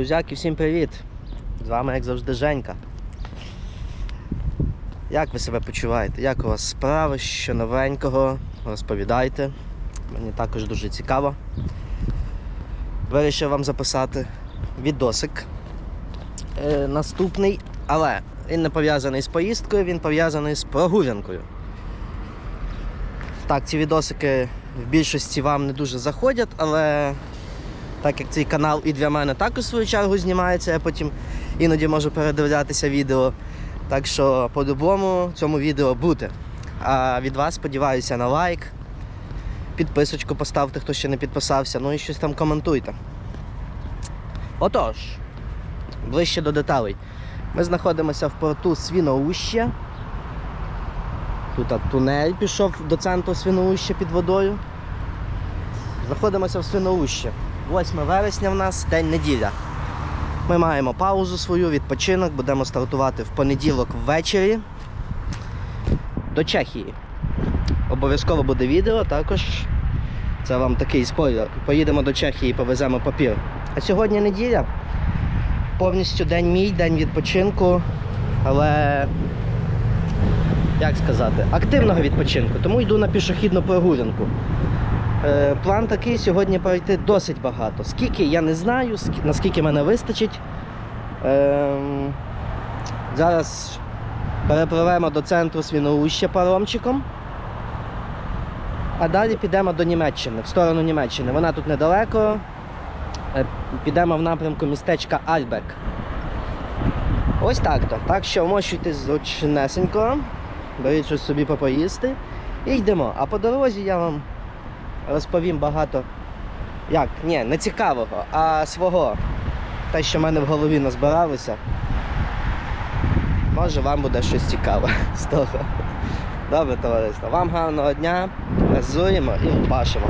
Друзяки, всім привіт! З вами, як завжди, Женька. Як ви себе почуваєте? Як у вас справи? Що новенького? Розповідайте. Мені також дуже цікаво. Вирішив вам записати відосик. Е, наступний, але він не пов'язаний з поїздкою, він пов'язаний з прогулянкою. Так, ці відосики в більшості вам не дуже заходять, але так як цей канал і для мене також в свою чергу знімається, я потім іноді можу передивлятися відео. Так що по-любому цьому відео буде. А від вас сподіваюся на лайк. Підписочку поставте, хто ще не підписався, ну і щось там коментуйте. Отож, ближче до деталей. Ми знаходимося в порту Свіноуща. Тут тунель пішов до центру Свіноуща під водою. Знаходимося в Свіноущі. 8 вересня в нас день неділя. Ми маємо паузу свою, відпочинок, будемо стартувати в понеділок ввечері до Чехії. Обов'язково буде відео, також це вам такий спойлер. Поїдемо до Чехії повеземо папір. А сьогодні неділя. Повністю день мій, день відпочинку, але як сказати, активного відпочинку, тому йду на пішохідну прогулянку. Е, План такий сьогодні пройти досить багато. Скільки я не знаю, наскільки мене вистачить. Ем, Зараз перепливемо до центру Свіноуща паромчиком. А далі підемо до Німеччини, в сторону Німеччини. Вона тут недалеко. Е, Підемо в напрямку містечка Альбек. Ось так то. Так що вмощуйтесь зручнесенько, беріть щось собі попоїсти і йдемо. А по дорозі я вам розповім багато. Як? Ні, не цікавого, а свого. Те, що в мене в голові назбиралося. Може вам буде щось цікаве з того. Добре, товариство. Вам гарного дня. Газуємо і пашемо.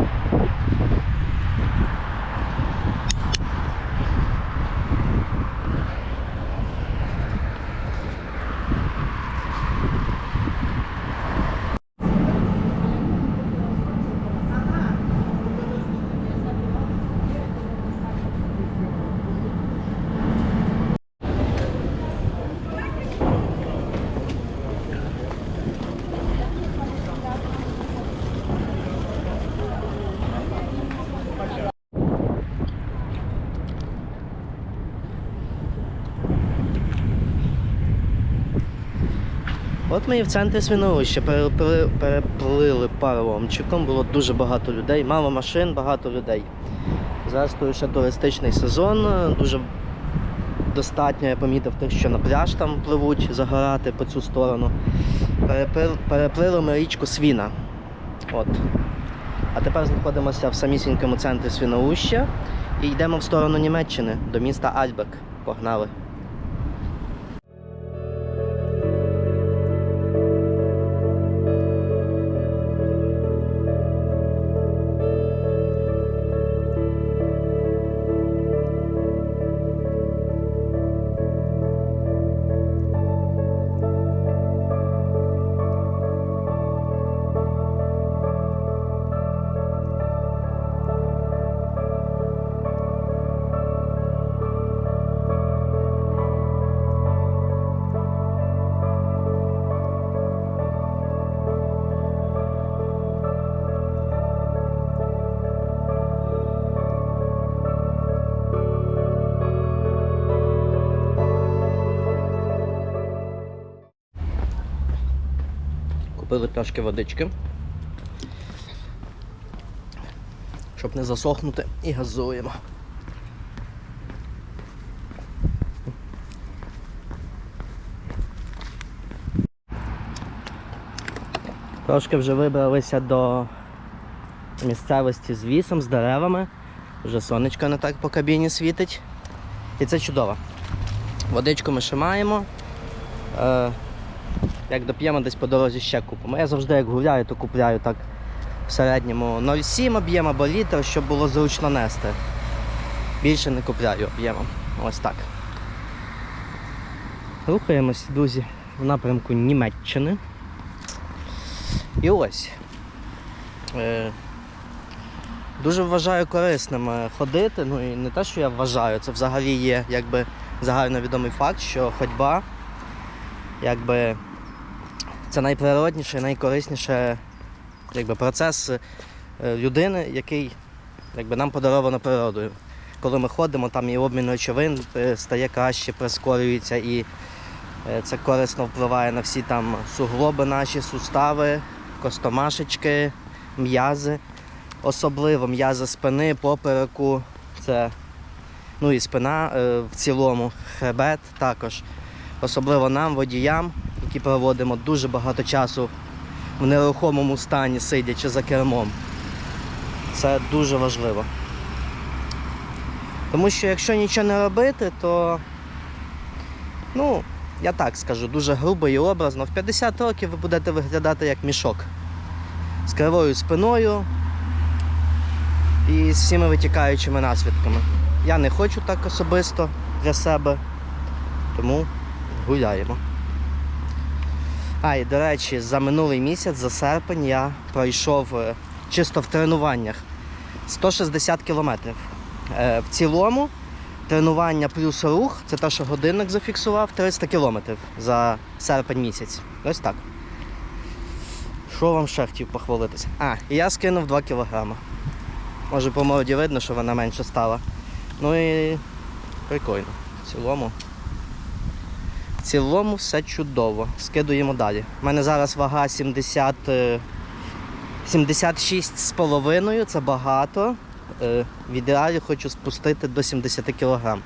От ми і в центрі Свіновища перепли- переплили паромчиком, було дуже багато людей, мало машин, багато людей. Зараз тут ще туристичний сезон, дуже достатньо, я помітив тих, що на пляж там пливуть загорати по цю сторону. Переплили ми річку Свіна. От. А тепер знаходимося в самісінькому центрі Свіноуща і йдемо в сторону Німеччини, до міста Альбек. Погнали. Купили трошки водички. Щоб не засохнути і газуємо. Трошки вже вибралися до місцевості з лісом, з деревами. Вже сонечко не так по кабіні світить. І це чудово. Водичку ми ще маємо. Як доп'ємо десь по дорозі ще купимо. Я завжди як гуляю, то купляю так в середньому 0,7 об'єм або літр, щоб було зручно нести. Більше не купляю об'ємом. Ось так. Рухаємось, друзі, в напрямку Німеччини. І ось. Е, Дуже вважаю корисним е, ходити. Ну і не те, що я вважаю, це взагалі є якби загальновідомий факт, що ходьба якби це найприродніше, найкорисніше якби, процес е, людини, який якби, нам подаровано природою. Коли ми ходимо, там і обмін речовин е, стає краще, прискорюється і е, це корисно впливає на всі там суглоби наші, сустави, костомашечки, м'язи. Особливо м'язи спини, попереку, це ну і спина в цілому, хребет також. Особливо нам, водіям, які проводимо дуже багато часу в нерухомому стані, сидячи за кермом. Це дуже важливо. Тому що якщо нічого не робити, то, ну, я так скажу, дуже грубо і образно. В 50 років ви будете виглядати як мішок з кривою спиною і з всіми витікаючими наслідками. Я не хочу так особисто для себе, тому гуляємо. А, і до речі, за минулий місяць, за серпень, я пройшов е, чисто в тренуваннях 160 кілометрів. Е, В цілому тренування плюс рух це те, що годинник зафіксував 300 кілометрів за серпень місяць. Ось так. Що вам ще хотів похвалитися? А, і я скинув 2 кілограми. Може по морді видно, що вона менше стала. Ну і прикольно. В цілому. Цілому все чудово. Скидуємо далі. У мене зараз вага 70, е, 76 з половиною, це багато. Е, В ідеалі хочу спустити до 70 кг.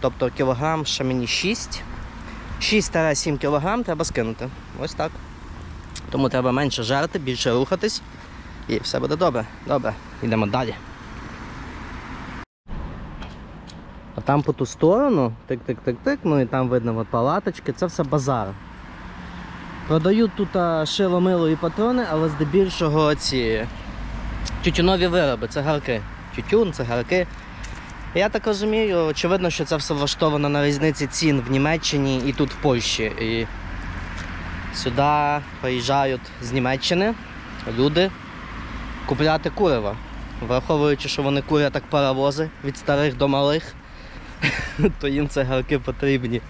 Тобто кілограм ще мені 6. 6-7 кг треба скинути. Ось так. Тому треба менше жерти, більше рухатись. І все буде добре. Добре, йдемо далі. А там по ту сторону, тик-тик-тик-тик, ну і там видно от палаточки, це все базар. Продають тут шило, мило і патрони, але здебільшого ці тютюнові вироби, цигарки. Тютюн, цигарки. Я так розумію, очевидно, що це все влаштовано на різниці цін в Німеччині і тут в Польщі. І сюди приїжджають з Німеччини люди купляти курева. Враховуючи, що вони курять як паровози від старих до малих, то їм цигарки потрібні.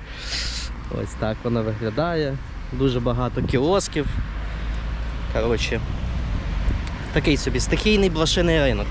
Ось так воно виглядає. Дуже багато кіосків. Коротше, такий собі стихійний блошиний ринок.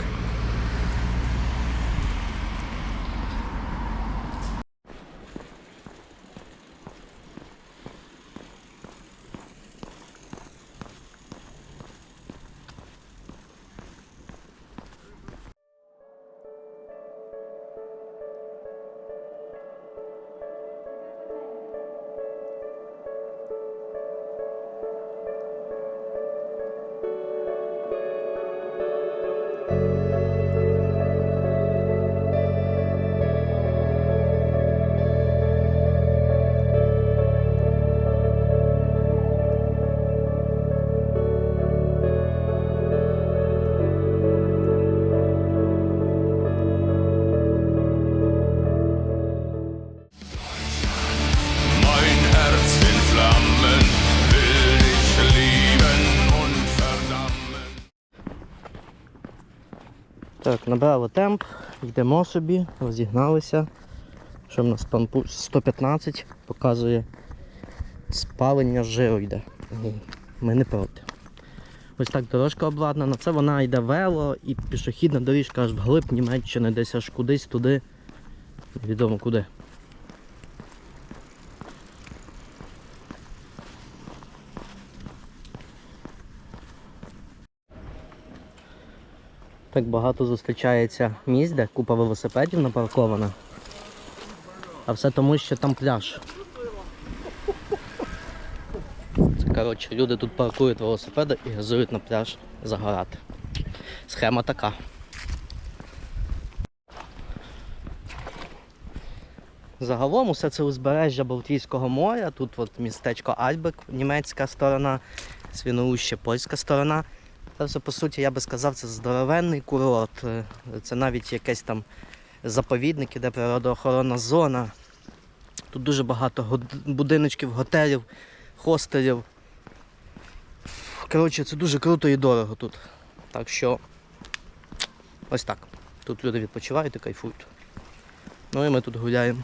Так, набрали темп, йдемо собі, розігналися. Що в нас там 115 показує спалення жиру йде. Ми не проти. Ось так дорожка обладнана. Це вона йде вело і пішохідна доріжка аж вглиб Німеччини, десь аж кудись туди. Невідомо куди. Так багато зустрічається місць, де купа велосипедів напаркована. А все тому, що там пляж. Це, коротше, люди тут паркують велосипеди і газують на пляж загорати. Схема така. Загалом усе це узбережжя Балтійського моря. Тут от містечко Альбек, німецька сторона, Свіноуще, польська сторона. Це все, по суті, я би сказав, це здоровенний курорт. Е, Це навіть якийсь там заповідник, іде природоохоронна зона. Тут дуже багато будиночків, готелів, хостелів. Коротше, це дуже круто і дорого тут. Так що Ось так. Тут люди відпочивають і кайфують. Ну і ми тут гуляємо.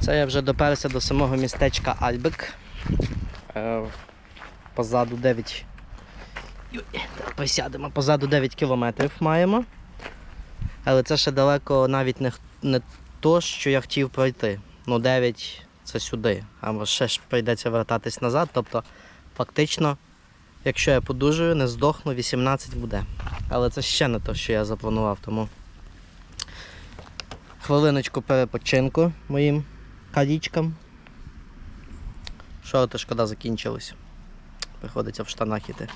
Це я вже доперся до самого містечка Альбек. Е, Позаду 9. Юй, Присядемо, позаду 9 кілометрів маємо. Але це ще далеко навіть не, не то, що я хотів пройти. Ну, 9 це сюди. А ще ж прийдеться вертатись назад. Тобто, фактично, якщо я подужую, не здохну, 18 буде. Але це ще не те, що я запланував, тому хвилиночку перепочинку моїм калічкам. Шорти шкода закінчились. Приходиться в штанах іти.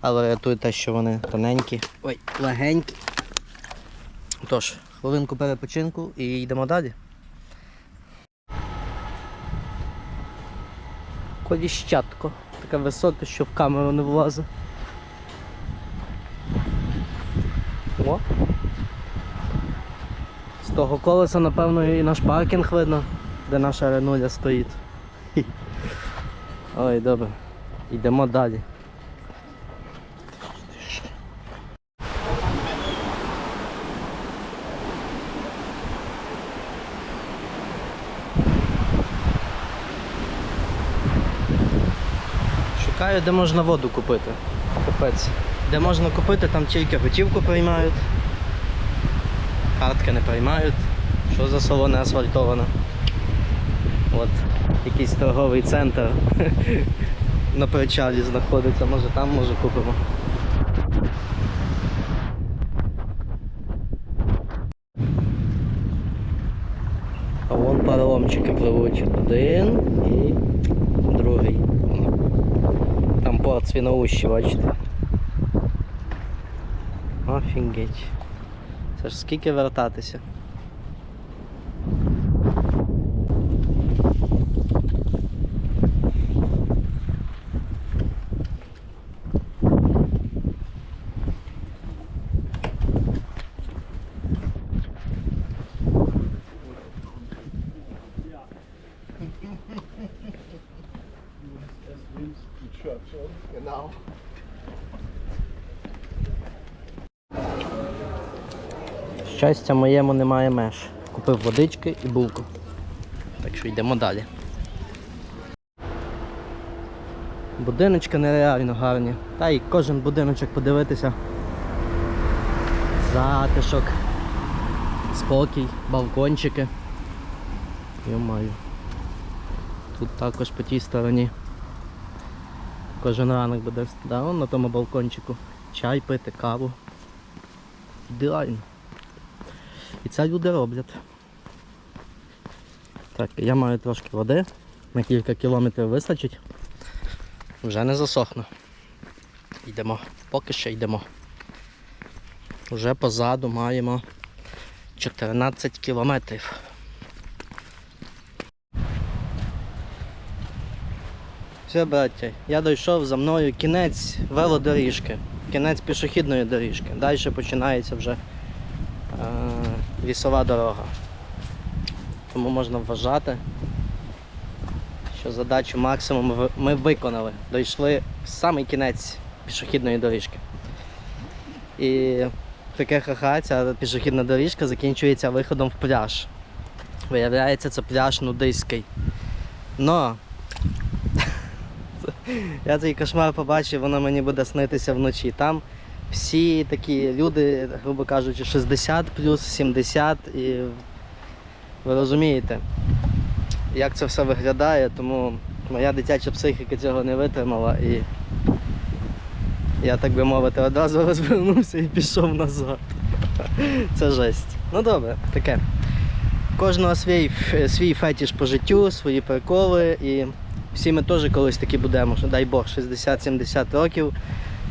Але рятує те, що вони тоненькі. Ой, легенькі. Тож, хвилинку перепочинку і йдемо далі. Коліщатко. Таке високе, що в камеру не влазить. Того колеса, напевно, і наш паркінг видно, де наша Ренуля стоїть. Ой, добре. Йдемо далі. Шукаю, де можна воду купити. Капець. Де можна купити, там тільки готівку приймають. Картки не приймають. Що за село не асфальтоване? От якийсь торговий центр на причалі знаходиться, може там, може купимо. А вон паромчики пливуть. Один і другий. Там порт свіноущі, бачите. Офігеть. Це ж скільки вертатися? Щастя моєму немає меж. Купив водички і булку. Так що йдемо далі. Будиночки нереально гарні. Та й кожен будиночок подивитися. Затишок, спокій, балкончики. Йомаю. Тут також по тій стороні. Кожен ранок буде да, вон на тому балкончику. Чай пити, каву. Ідеально. І це люди роблять. Так, я маю трошки води. На кілька кілометрів вистачить. Вже не засохну. Йдемо. Поки що йдемо. Вже позаду маємо 14 кілометрів. Все, браття, я дійшов за мною кінець велодоріжки, кінець пішохідної доріжки. Далі починається вже лісова дорога. Тому можна вважати, що задачу максимум ми виконали. Дійшли в самий кінець пішохідної доріжки. І таке ха-ха, ця пішохідна доріжка закінчується виходом в пляж. Виявляється, це пляж нудистський. Но я цей кошмар побачив, воно мені буде снитися вночі. Там всі такі люди, грубо кажучи, 60 плюс 70 і ви розумієте, як це все виглядає, тому моя дитяча психіка цього не витримала і я, так би мовити, одразу розвернувся і пішов назад. Це жесть. Ну добре, таке. кожного свій, свій фетіш по життю, свої приколи. І всі ми теж колись такі будемо, що дай Бог, 60-70 років.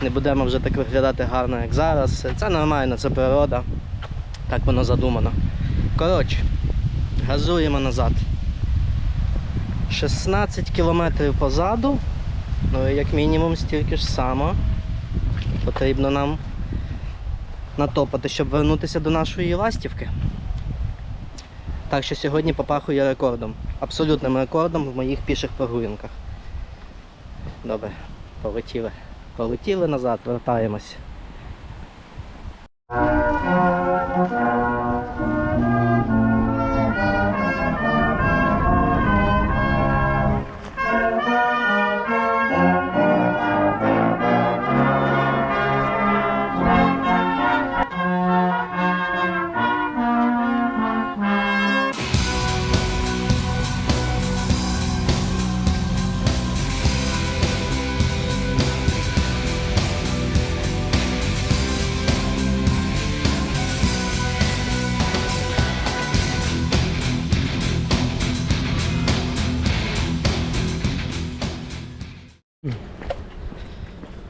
Не будемо вже так виглядати гарно, як зараз. Це нормально, це природа. Так воно задумано. Коротше, газуємо назад. 16 кілометрів позаду. Ну і як мінімум стільки ж само потрібно нам натопати, щоб вернутися до нашої ластівки. Так що сьогодні попахує рекордом. Абсолютним рекордом в моїх піших прогулянках. Добре, полетіли. Полетіли назад, вертаємось.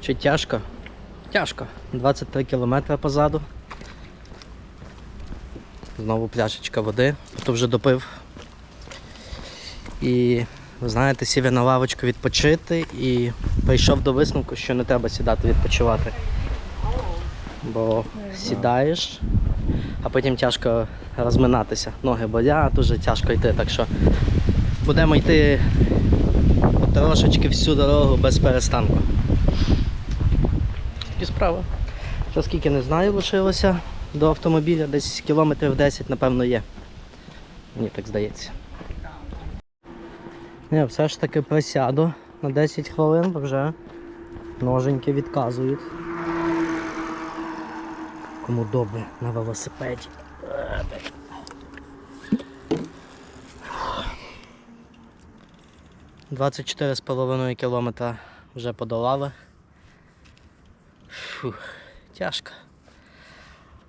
Чи тяжко? Тяжко. 23 кілометри позаду. Знову пляшечка води, то вже допив. І ви знаєте, сів я на лавочку відпочити і прийшов до висновку, що не треба сідати відпочивати. Бо сідаєш, а потім тяжко розминатися. Ноги болять, дуже тяжко йти. Так що будемо йти трошечки всю дорогу без перестанку. Такі справи. Скільки не знаю, лишилося до автомобіля, десь кілометрів 10, напевно, є. Мені так здається. Я все ж таки присяду на 10 хвилин, бо вже ноженьки відказують. Кому добре на велосипеді. Двадцять чотири з половиною кілометра вже подолали. Фух, тяжко.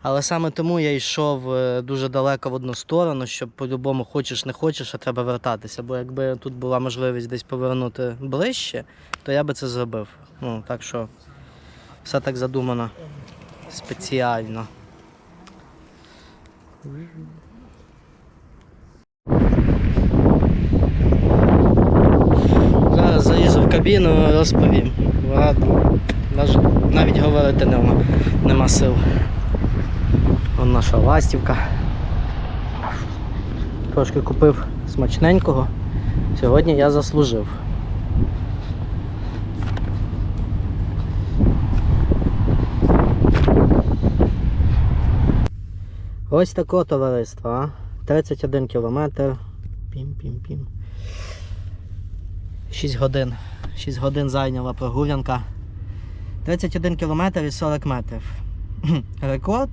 Але саме тому я йшов е, дуже далеко в одну сторону, щоб по-любому хочеш не хочеш, а треба вертатися. Бо якби тут була можливість десь повернути ближче, то я би це зробив. Ну, так що все так задумано спеціально. Зараз залізу в кабіну, розповім. Ладно. Навіть говорити нема, нема сил. Вон наша ластівка. Трошки купив смачненького. Сьогодні я заслужив. Ось таке товариство, а? 31 кілометр. Пім-пім-пім. 6 годин. 6 годин зайняла прогулянка. 31 кілометр і 40 метрів. Рекорд.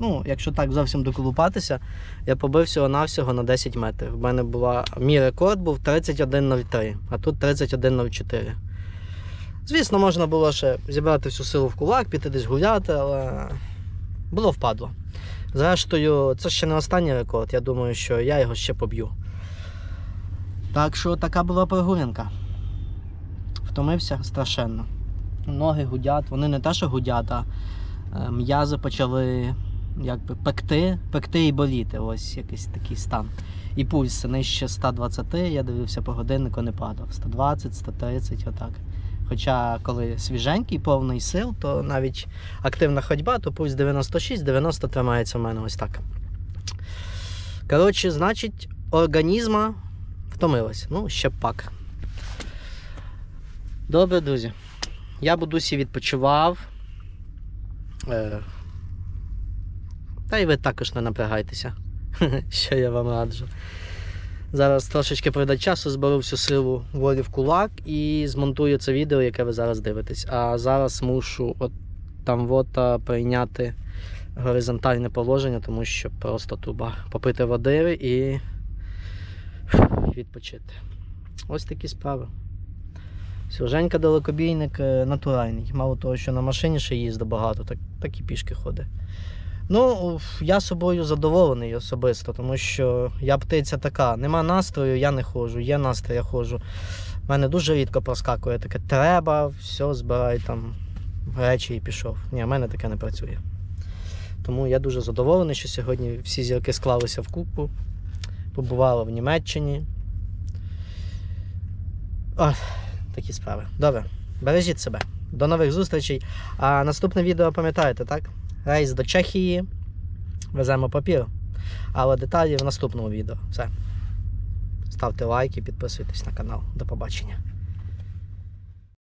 Ну, якщо так зовсім доколупатися, я побив всього-навсього на 10 метрів. У мене була. Мій рекорд був 31.03, а тут 31.04. Звісно, можна було ще зібрати всю силу в кулак, піти десь гуляти, але було впадло. Зрештою, це ще не останній рекорд. Я думаю, що я його ще поб'ю. Так що така була прогулянка. Втомився страшенно. Ноги гудять, вони не те, що гудять, а е, м'язи почали якби пекти, пекти і боліти. Ось якийсь такий стан. І пульс нижче 120, я дивився по годиннику, не падав. 120, 130, отак. Хоча коли свіженький, повний сил, то навіть активна ходьба, то пульс 96-90 тримається в мене ось так. Коротше, значить, організма втомилась. Ну, ще пак. Добре, друзі. Я Будусі відпочивав. Е, Та й ви також не напрягайтеся, що я вам раджу. Зараз трошечки пройде часу, зберу всю силу волі в кулак і змонтую це відео, яке ви зараз дивитесь. А зараз мушу от там вота прийняти горизонтальне положення, тому що просто туба. Попити води і відпочити. Ось такі справи. Серженька далекобійник е, натуральний. Мало того, що на машині ще їздить багато, так, так і пішки ходить. Ну, я собою задоволений особисто, тому що я птиця така. Нема настрою, я не ходжу. Є настрій, я ходжу. У мене дуже рідко проскакує таке треба, все, збирай там речі і пішов. Ні, в мене таке не працює. Тому я дуже задоволений, що сьогодні всі зірки склалися в купу. Побувала в Німеччині. О, такі справи. Добре, бережіть себе. До нових зустрічей. А наступне відео пам'ятаєте, так? Рейс до Чехії. Веземо папір. Але деталі в наступному відео. Все. Ставте лайки, підписуйтесь на канал. До побачення.